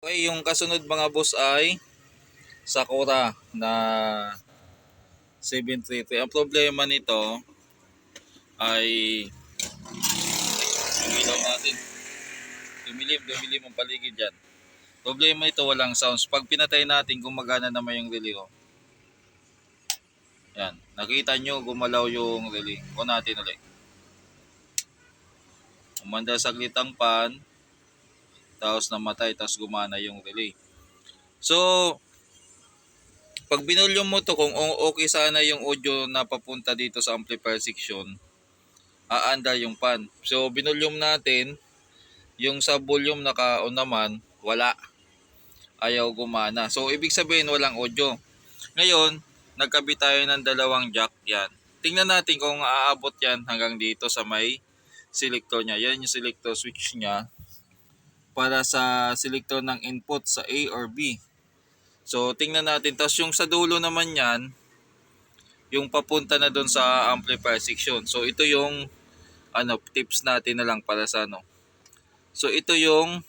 Okay, yung kasunod mga boss ay Sakura na 733. Ang problema nito ay yung ilaw natin. Dumilim, dumilim ang paligid dyan. Problema ito walang sounds. Pag pinatay natin, gumagana naman yung relay ko. Yan. Nakita nyo, gumalaw yung relay. O natin ulit. Umanda saglit ang pan. Tapos namatay, tapos gumana yung relay. So, pag binulyo mo to, kung okay sana yung audio na papunta dito sa amplifier section, aandar yung pan. So, binulyom natin, yung sa volume naka-on naman, wala. Ayaw gumana. So, ibig sabihin, walang audio. Ngayon, nagkabit tayo ng dalawang jack yan. Tingnan natin kung aabot yan hanggang dito sa may selector niya. Yan yung selector switch niya para sa selector ng input sa A or B. So, tingnan natin. Tapos yung sa dulo naman yan, yung papunta na doon sa amplifier section. So, ito yung ano, tips natin na lang para sa ano. So, ito yung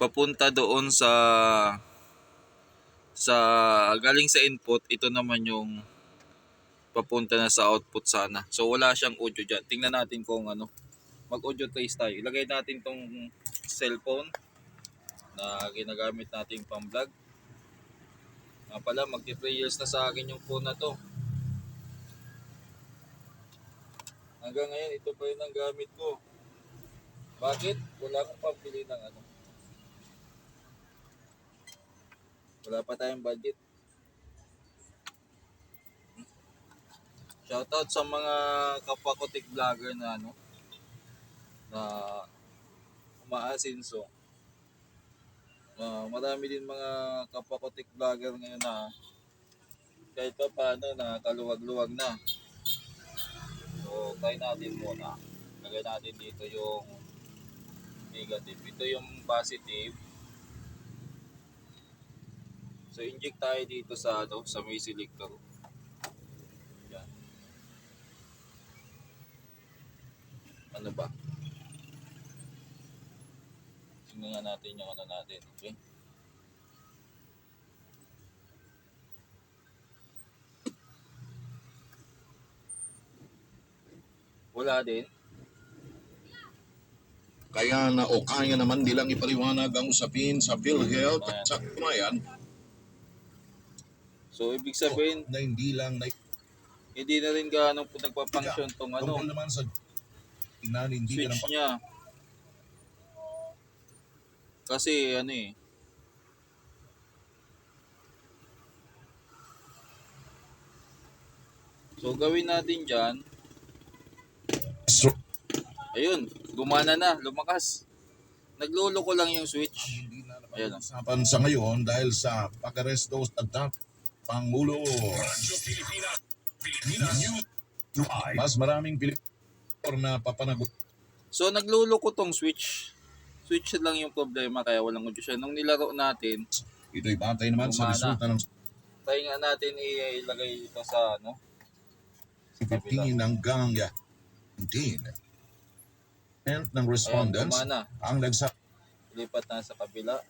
papunta doon sa sa galing sa input, ito naman yung papunta na sa output sana. So, wala siyang audio dyan. Tingnan natin kung ano, mag-audio trace tayo. Ilagay natin tong cellphone na ginagamit nating pang vlog. Nga pala, magti 3 years na sa akin yung phone na to. Hanggang ngayon, ito pa yun ang gamit ko. Bakit? Wala akong pambili ng ano. Wala pa tayong budget. Shoutout sa mga kapakotik vlogger na ano na umaasinso. Uh, marami din mga kapakotik vlogger ngayon na kahit pa paano na kaluwag-luwag na. So, try natin muna. Lagay natin dito yung negative. Ito yung positive. So, inject tayo dito sa ano, sa may selector. Yan. Ano ba? Tingnan nga natin yung ano natin. Okay? Wala din. Kaya na o kaya naman nilang ipaliwanag ang usapin sa PhilHealth at sa kumayan So, ibig sabihin, na hindi lang na hindi na rin gaano po nagpa-function tong ano, tungkol naman sa inanindigan ng switch niya. Kasi ano eh, So gawin natin dyan, ayun, gumana na, lumakas. Nagluloko lang yung switch. Naman usapan sa ngayon dahil sa pag-aresto at dat Pangulo. Mas maraming Pilipino na papanagot So nagluloko tong switch. Switch lang yung problema kaya walang audio siya. Nung nilaro natin, Ito'y batay naman sa resulta ng try nga natin ilagay ito sa ano, 15 hanggang 19. And ng ayan, respondents gumana. ang nagsa Lipat na sa kabila.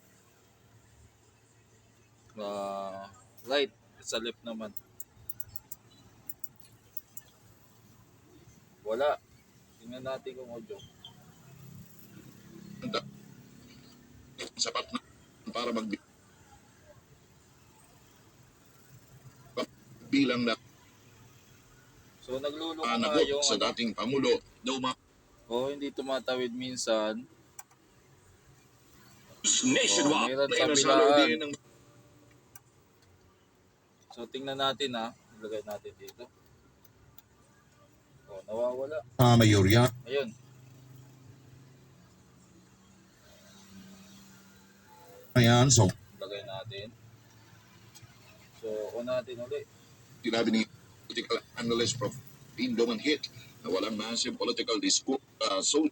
Ah, right, sa left naman. Wala. Tingnan natin kung audio. Sapat na para mag bilang na So nagluloko panagot yung sa ano, dating Pangulo daw ma oh, hindi tumatawid minsan. nationwide meron sa bilaan. ng So tingnan natin ha. Ilagay natin dito. Oh, nawawala. uh, mayorya Ayun. Ayan, so Ilagay natin. So, on natin ulit. sinabi ni political analyst Prof. Indong Hit na walang massive political discourse uh, so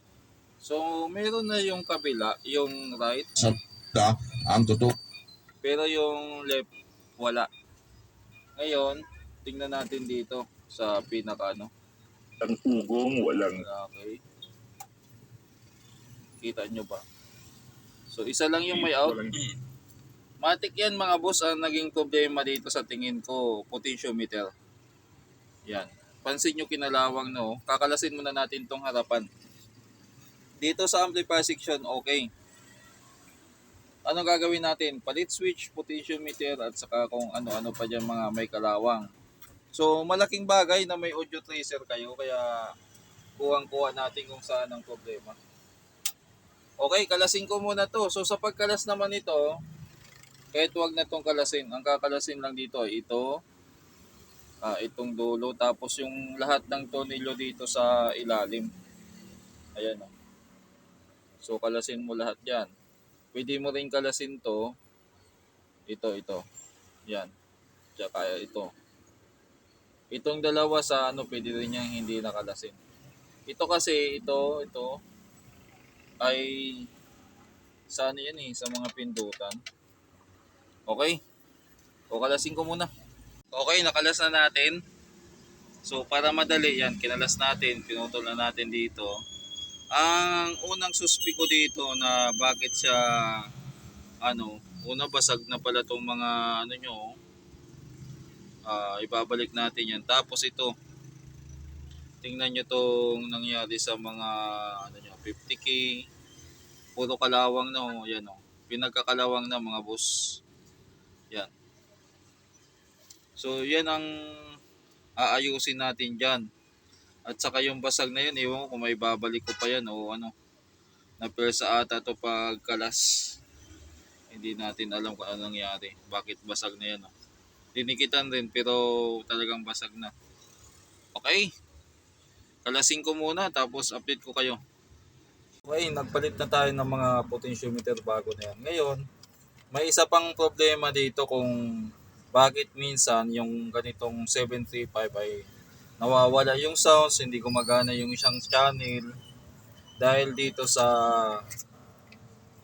So, meron na yung kabila, yung right, da, ang totoo pero yung left, wala. Ngayon, tingnan natin dito sa pinaka ano. ang ugong walang Okay. Kita nyo ba? So isa lang yung may out. Matik yan mga boss ang naging problema dito sa tingin ko, potentiometer. Yan. Pansin nyo kinalawang no, kakalasin muna natin tong harapan. Dito sa amplifier section, okay. Ano gagawin natin? Palit switch, potentiometer at saka kung ano-ano pa dyan mga may kalawang. So malaking bagay na may audio tracer kayo kaya kuwang-kuha natin kung saan ang problema. Okay, kalasin ko muna to. So sa pagkalas naman ito, kahit wag na tong kalasin. Ang kakalasin lang dito ay ito, ah, itong dulo, tapos yung lahat ng tornilyo dito sa ilalim. Ayan o. So kalasin mo lahat yan. Pwede mo rin kalasin to. Ito, ito. Yan. Tsaka ito. Itong dalawa sa ano, pwede rin yung hindi nakalasin. Ito kasi, ito, ito, ay sa ano yan eh, sa mga pindutan. Okay. O kalasin ko muna. Okay, nakalas na natin. So para madali yan, kinalas natin, pinutol na natin dito. Ang unang suspi ko dito na bakit siya ano, una basag na pala tong mga ano nyo. Ah, ibabalik natin yan. Tapos ito, tingnan nyo tong nangyari sa mga ano nyo, 50k. Puro kalawang na oh, yan oh. Pinagkakalawang na mga boss. Yan. So, yan ang aayusin natin dyan. At saka yung basag na yun, ewan ko kung may babalik ko pa yan o ano. Na persa ata to pagkalas. Hindi natin alam kung ano nangyari. Bakit basag na yan. Oh. Dinikitan rin pero talagang basag na. Okay. Kalasin ko muna tapos update ko kayo. Okay, nagpalit na tayo ng mga potentiometer bago na yan. Ngayon, may isa pang problema dito kung bakit minsan yung ganitong 735 ay nawawala yung sounds, hindi gumagana yung isang channel dahil dito sa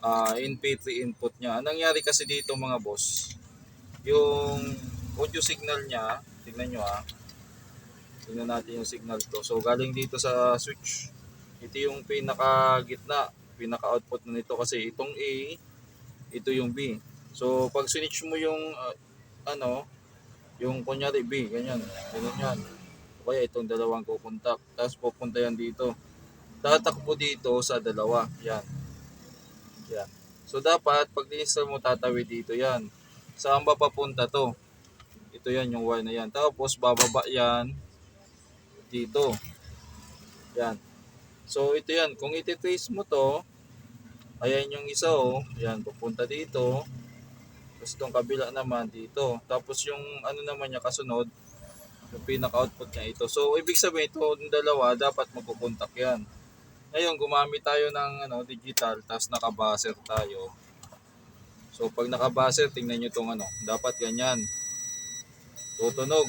ah, NP3 input niya. Anong nangyari kasi dito mga boss, yung audio signal niya, tignan nyo ah, tignan natin yung signal to. So galing dito sa switch, ito yung pinaka gitna, pinaka output na nito kasi itong A, ito yung B. So pag switch mo yung ah, ano, yung kunyari B, ganyan, ganyan yan. O kaya itong dalawang kukontak, tapos pupunta yan dito. Tatakbo dito sa dalawa, yan. Yan. So dapat pag dinistal mo tatawid dito yan. Saan ba papunta to? Ito yan yung wire na yan. Tapos bababa yan dito. Yan. So ito yan, kung iti-trace mo to, ayan yung isa oh, yan pupunta dito. Tapos itong kabila naman dito. Tapos yung ano naman niya kasunod, yung pinaka-output niya ito. So ibig sabihin ito yung dalawa dapat magkukontak yan. Ngayon gumamit tayo ng ano digital tapos naka-buzzer tayo. So pag naka-buzzer tingnan niyo tong ano, dapat ganyan. Tutunog.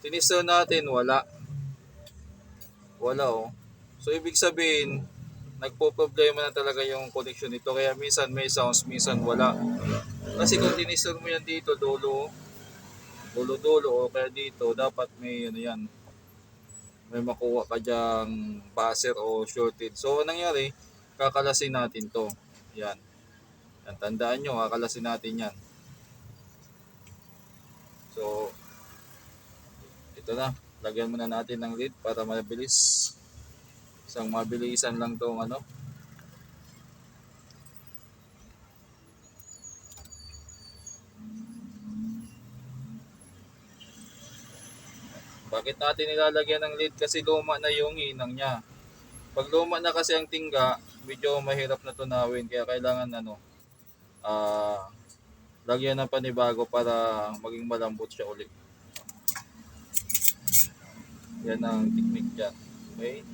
Tinisto natin wala. Wala oh. So ibig sabihin nagpo-problema na talaga yung connection nito kaya minsan may sounds, minsan wala. Kasi kung tinistor mo yan dito, dulo, dulo-dulo o kaya dito, dapat may ano yan, may makuha ka dyang buzzer o shorted. So, nangyari? Kakalasin natin to. Yan. Yan, tandaan nyo, kakalasin natin yan. So, ito na. Lagyan muna natin ng lid para mabilis. Isang mabilisan lang tong ano, Bakit natin nilalagyan ng lid? Kasi luma na yung inang niya. Pag luma na kasi ang tingga, medyo mahirap na tunawin. Kaya kailangan ano, ah, lagyan ng panibago para maging malambot siya ulit. Yan ang technique dyan. Okay?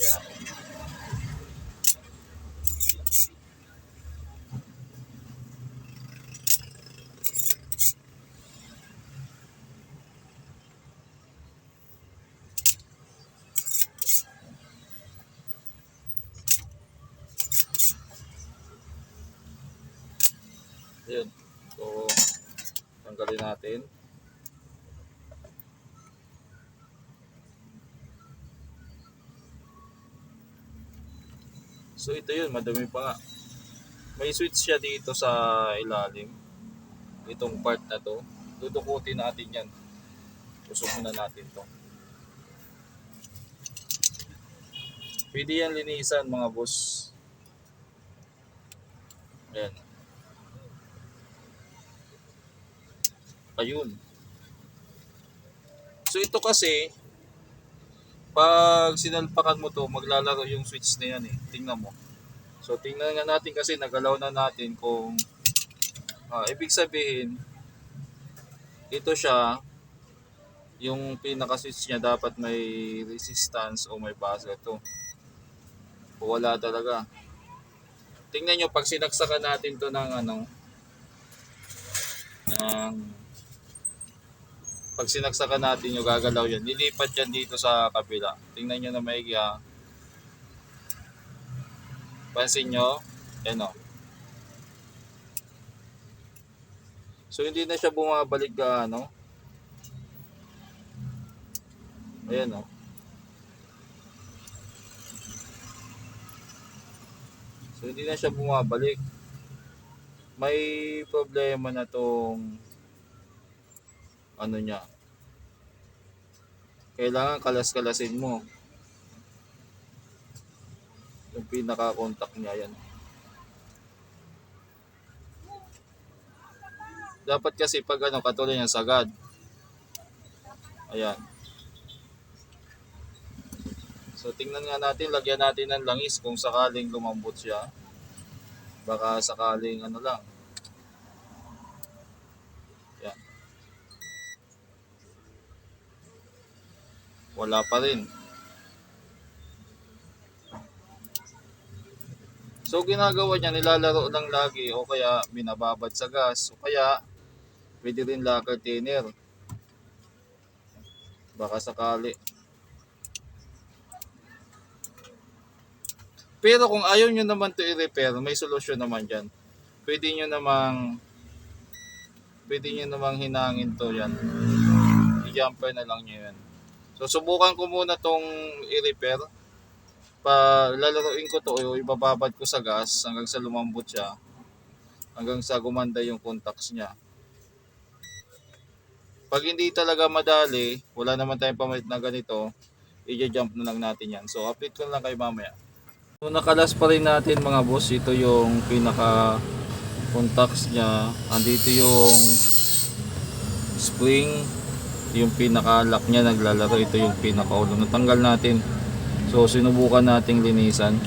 Ayan. So, tanggalin natin. So ito yun, madami pa nga. May switch siya dito sa ilalim. Itong part na to. Dudukutin natin yan. Usog muna natin to. Pwede yan linisan mga boss. Ayan. Ayun. So ito kasi, pag sinalpakan mo to, maglalaro yung switch na yan eh. Tingnan mo. So tingnan nga natin kasi nagalaw na natin kung ah, ibig sabihin ito siya yung pinaka switch niya dapat may resistance o may buzzer to. Wala talaga. Tingnan nyo pag sinaksakan natin to ng ano ng pag sinaksakan natin yung gagalaw yan, lilipat yan dito sa kabila. Tingnan nyo na maigi ha. Pansin nyo, yan o. So hindi na siya bumabalik ka ano. Ayan o. So hindi na siya bumabalik. May problema na tong ano niya. Kailangan kalas-kalasin mo. Yung pinaka-contact niya yan. Dapat kasi pag ano, katulad yan sagad. Ayan. So tingnan nga natin, lagyan natin ng langis kung sakaling lumambot siya. Baka sakaling ano lang. Wala pa rin. So ginagawa niya, nilalaro lang lagi o kaya binababad sa gas o kaya pwede rin locker thinner. Baka sakali. Pero kung ayaw nyo naman to i-repair, may solusyon naman dyan. Pwede nyo namang pwede nyo namang hinangin to yan. I-jumper na lang nyo yan. So subukan ko muna tong i-repair. Pa lalaroin ko to ibababad ko sa gas hanggang sa lumambot siya. Hanggang sa gumanda yung contacts niya. Pag hindi talaga madali, wala naman tayong pamalit na ganito, i-jump na lang natin yan. So update ko lang kayo mamaya. So nakalas pa rin natin mga boss, ito yung pinaka contacts niya. Andito yung spring, yung pinaka lock niya naglalaro. Ito yung pinaka ulo. Natanggal natin. So sinubukan nating linisan.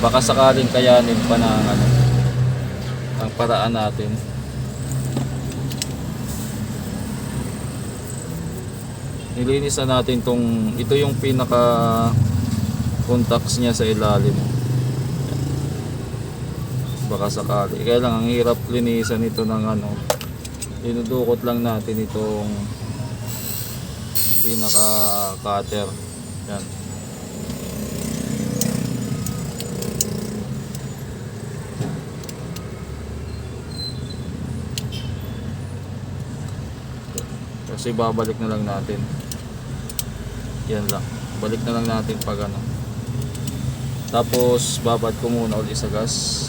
Baka sakaling kayanin pa na ano, ang paraan natin. Nilinis na natin tong ito yung pinaka contacts niya sa ilalim. Baka sakali. Kaya lang ang hirap linisan ito ng ano. Dinudukot lang natin itong pinaka cutter. Yan. Kasi babalik na lang natin. Yan lang. Balik na lang natin pag ano. Tapos babad ko muna ulit sa gas.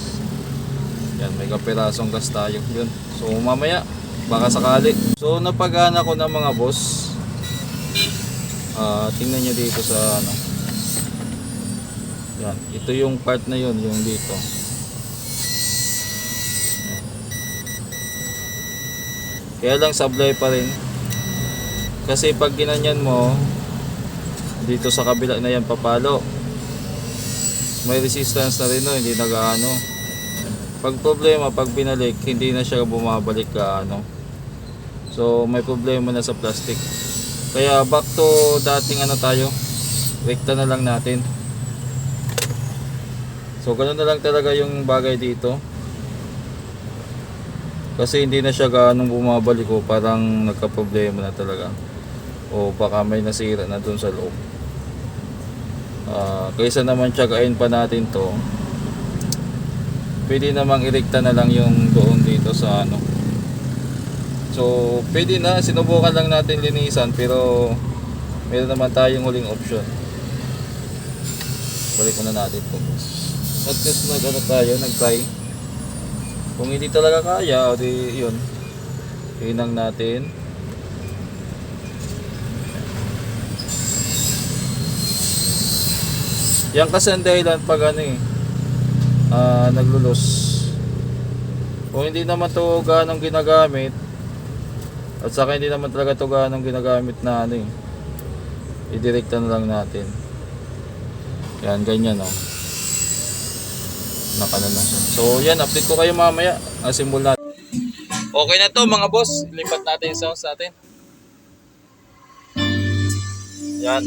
Yan, may kapirasong gas tayo. Yun. So mamaya, baka sakali. So napagana ko na mga boss. Ah, tingnan nyo dito sa ano. Yan, ito yung part na yun, yung dito. Kaya lang sablay pa rin. Kasi pag ginanyan mo, dito sa kabila na yan papalo may resistance na rin no, hindi nagaano pag problema pag binalik hindi na siya bumabalik gaano so may problema na sa plastic. Kaya back to dating ano tayo rekta na lang natin. So ganun na lang talaga yung bagay dito. Kasi hindi na siya gaano bumabalik o parang nagka-problema na talaga. O baka may nasira na dun sa loob. Ah, kaysa naman tiyagain pa natin to pwede namang irekta na lang yung doon dito sa ano so pwede na sinubukan lang natin linisan pero meron naman tayong huling option Balik muna natin to. At least nag ano tayo, nag-try. Kung hindi talaga kaya, o di yun. Hinang natin. Yan kasi ang dahilan pag ano eh, ah, naglulos. Kung hindi naman to ganong ginagamit, at saka hindi naman talaga to ganong ginagamit na ano eh, idirekta na lang natin. Yan, ganyan oh. Nakano na siya. So yan, update ko kayo mamaya. Ang simbol natin. Okay na to mga boss. Lipat natin yung sounds natin. Yan.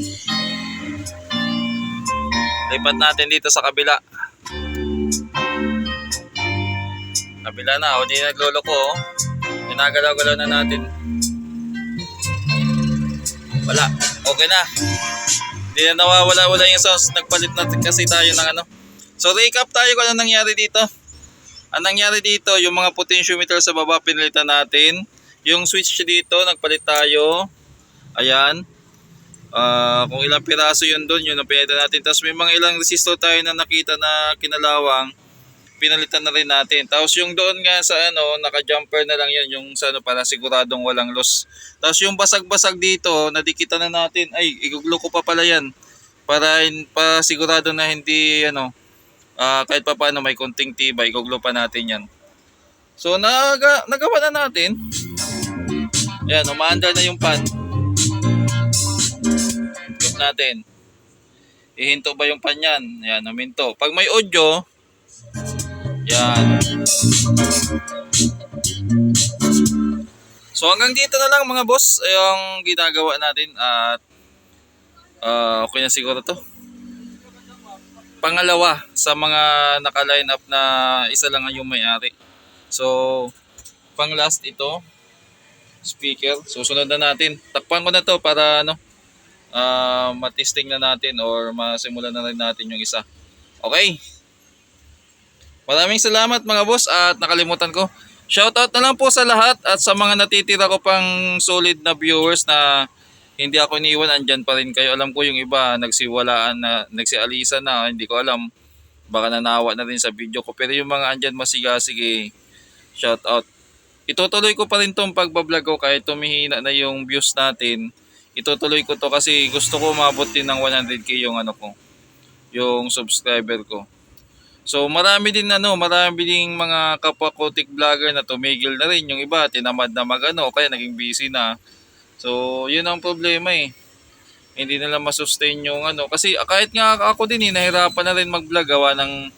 Lipat natin dito sa kabila. Kabila na, o di nagloloko oh. Ginagalaw-galaw na natin. Wala, okay na. Hindi na nawawala-wala yung sounds. Nagpalit natin kasi tayo ng ano. So recap tayo kung ano nangyari dito. Ang nangyari dito, yung mga potentiometer sa baba pinalitan natin. Yung switch dito, nagpalit tayo. Ayan. Ah, kung ilang piraso yun doon, yun ang pinalitan natin. Tapos may mga ilang resistor tayo na nakita na kinalawang. Pinalitan na rin natin. Tapos yung doon nga sa ano, naka-jumper na lang yan. Yung sa ano, para siguradong walang loss. Tapos yung basag-basag dito, nadikitan na natin. Ay, iguglo ko pa pala yan. Para, para sigurado na hindi, ano, ah kahit pa paano may konting tibay, iguglo pa natin yan. So, naga, nagawa na natin. Yan, umaandar na yung pan. Look natin. Ihinto ba yung pan yan? Yan, huminto. Pag may audio, yan. So hanggang dito na lang mga boss yung ginagawa natin at ah, okay na siguro to. Pangalawa sa mga naka-line up na isa lang ang yung may-ari. So pang last ito speaker. Susunod na natin. Takpan ko na to para ano ah matesting na natin or masimulan na rin natin yung isa. Okay. Maraming salamat mga boss at nakalimutan ko. Shoutout na lang po sa lahat at sa mga natitira ko pang solid na viewers na hindi ako iniwan, andyan pa rin kayo. Alam ko yung iba nagsiwalaan na, nagsialisan na, hindi ko alam. Baka nanawa na rin sa video ko. Pero yung mga andyan masigasig, shoutout. Itutuloy ko pa rin tong pagbablog ko kahit tumihina na yung views natin. Itutuloy ko to kasi gusto ko umabot din ng 100k yung ano ko, yung subscriber ko. So marami din ano, marami din mga kapwa kotik vlogger na tumigil na rin yung iba, tinamad na magano, kaya naging busy na. So yun ang problema eh. Hindi nila masustain yung ano kasi ah, kahit nga ako din eh, nahirapan na rin mag-vlog gawa ng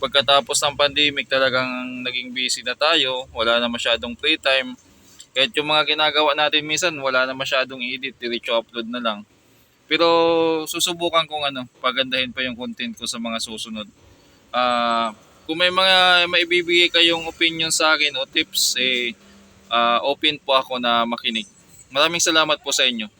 pagkatapos ng pandemic talagang naging busy na tayo, wala na masyadong free time. Kahit yung mga ginagawa natin minsan wala na masyadong edit, diretso upload na lang. Pero susubukan kong ano, pagandahin pa yung content ko sa mga susunod. Ah, kung may mga maibibigay kayong opinion sa akin o tips, eh, ah, open po ako na makinig. Maraming salamat po sa inyo.